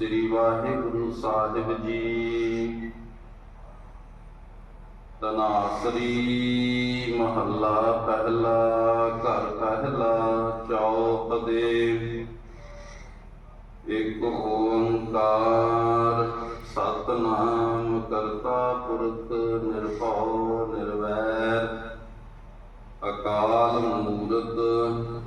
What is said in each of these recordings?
ਸ੍ਰੀ ਵਾਹਿਗੁਰੂ ਸਾਹਿਬ ਜੀ। ਤਨਾਸਰੀ ਮਹੱਲਾ ਪਹਿਲਾ, ਘਰ ਪਹਿਲਾ ਚੌਪ ਦੇ। ਇਕ ਓੰਕਾਰ ਸਤਨਾਮ ਕਰਤਾ ਪੁਰਖ ਨਿਰਭਉ ਨਿਰਵੈਰ। ਅਕਾਲ ਮੂਰਤ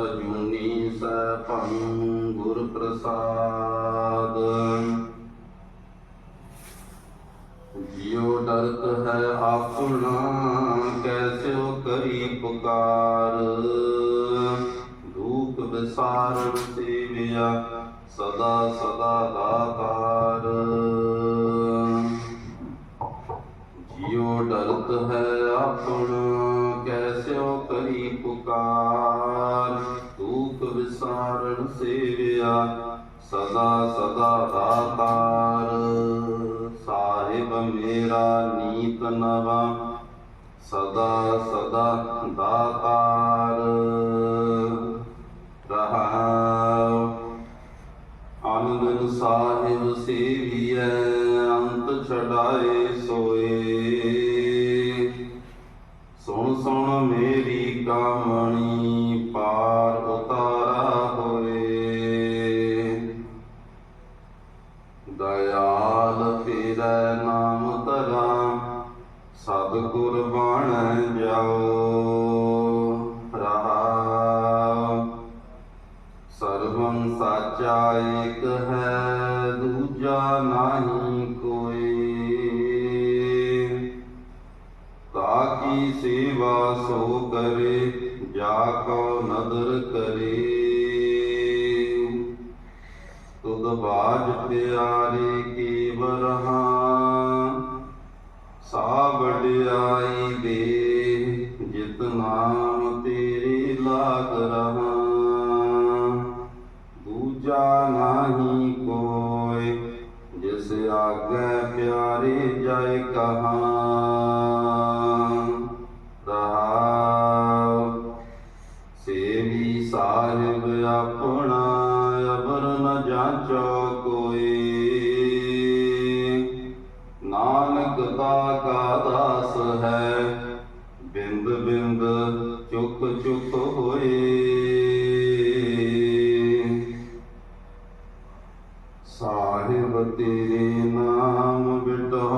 ਅਜੂਨੀ ਸੈਭੰ ਗੁਰ ਪ੍ਰਸਾਦ ਜਿਉ ਡਰਤ ਹੈ ਆਪਣਾ ਕੈਸਿਓ ਕਰੀ ਪੁਕਾਰ। ਦੁਖ ਵਿਸਾਰਨ ਸੇਵਿਆ ਸਦਾ ਸਦਾ ਦਾਤਾਰ ਜਿਉ ਡਰਤ ਹੈ ਆਪਣਾ, ਕੈਸਿਓ ਕਰੀ ਪੁਕਾਰ। ਦੁਖ ਵਿਸਾਰਨ ਸੇਵਿਆ ਸਦਾ ਸਦਾ ਦਾਤਾਰ ਸਾਹਿਬ ਮੇਰਾ ਨੀਤ ਨਵਾ ਸਦਾ ਸਦਾ ਦਾਤਾਰ ਰਹਾਉ। ਆਨੰਦ ਸਾਹਿਬ ਸੇਵੀਐ, ਅੰਤ ਛਡਾਏ ਸੋਏ। ਸੁਣ ਸੁਣ ਮੇਰੀ ਕਾਮਣੀ ਪਾਰ ਉਤਾਰਾ ਹੋਏ। ਦਇਆਲ ਤੇਰਾ ਨਾਮ ਤਰਾ ਸਤਿਗੁਰ ਬਣ ਜਾਓ ਰਹਾਉ ਸਰਵੰ ਸਾਚਾ ਏਕ ਹੈ, ਦੂਜਾ ਨਹੀਂ ਕੋਈ। ਤਾਕੀ ਸੇਵਾ ਸੋ ਕਰੇ, ਜਾ ਕੋ ਨਦਰ ਕਰੇ। ਤੁਧ ਬਾਜ ਪਿਆਰੇ ਕੀ ਬਰਹਾ ਸਾ ਵਡਿਆਈ ਦੇ ਜਿਤ ਨਾਮ ਤੇਰੇ ਲਾਗ ਰਹਾ। ਦੂਜਾ ਨਹੀਂ ਕੋਇ, ਜਿਸ ਆਗੇ ਪਿਆਰੇ ਜੈ ਕਹਾ। ਰਹਾਉ, ਸੇਵੀ ਸਾਹਿਬ ਆਪਣਾ ਅਬਰ ਨ ਜਾਂਚੋ ਕੋਈ। ਨਾਨਕ ਦਾ ਚੁੱਕ ਹੋਏ। ਸਾਹਿਬ ਤੇਰੇ ਨਾਮ ਬਿਟੋ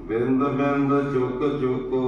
ਬਿੰਦ ਬਿੰਦ ਚੁੱਕ ਚੁੱਕ।